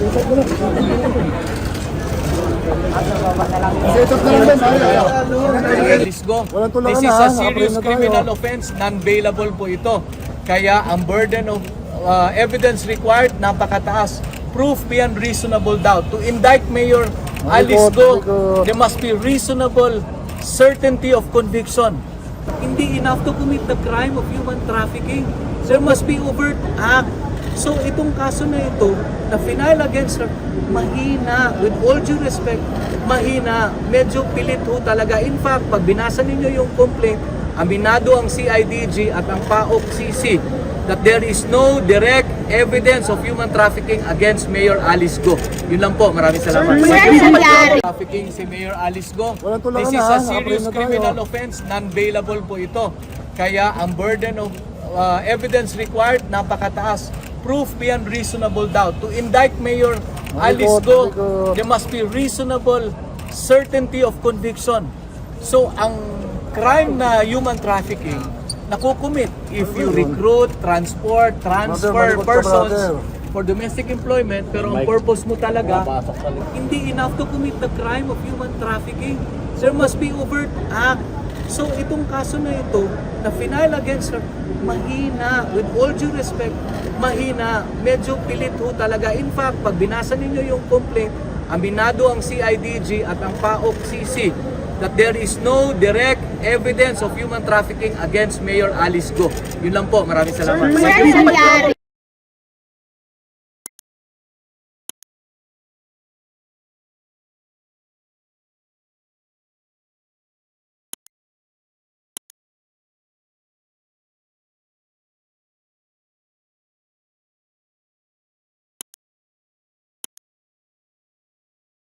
Let's go. This is a serious criminal offense, non-bailable po ito. Kaya ang burden of uh, evidence required, napakataas. Proof beyond reasonable doubt. To indict Mayor Alice Go, there must be reasonable certainty of conviction. Hindi enough to commit the crime of human trafficking. There must be overt act. So itong kaso na ito, na final against her, mahina. With all due respect, mahina. Medyo pilit ho talaga. In fact, pag binasa ninyo yung complaint, aminado ang CIDG at ang PAOK CC that there is no direct evidence of human trafficking against Mayor Alice Go. Yun lang po. Maraming salamat. Sir, nangyari. Trafficking si Mayor Alice Go. This is a serious criminal offense, non-bailable po ito. Kaya ang burden of uh, evidence required, napakataas. Proof beyond reasonable doubt. To indict Mayor Alice Go, there must be reasonable certainty of conviction. So ang crime na human trafficking, nakukumit if you recruit, transport, transfer persons for domestic employment pero ang purpose mo talaga hindi enough to commit the crime of human trafficking. There must be overt act. So itong kaso na ito, na final against her, mahina. With all due respect, mahina. Medyo pilit ho talaga. In fact, pag binasa ninyo yung complaint, aminado ang CIDG at ang PAOK CC that there is no direct evidence of human trafficking against Mayor Alice Go. Yun lang po. Maraming salamat. Sir.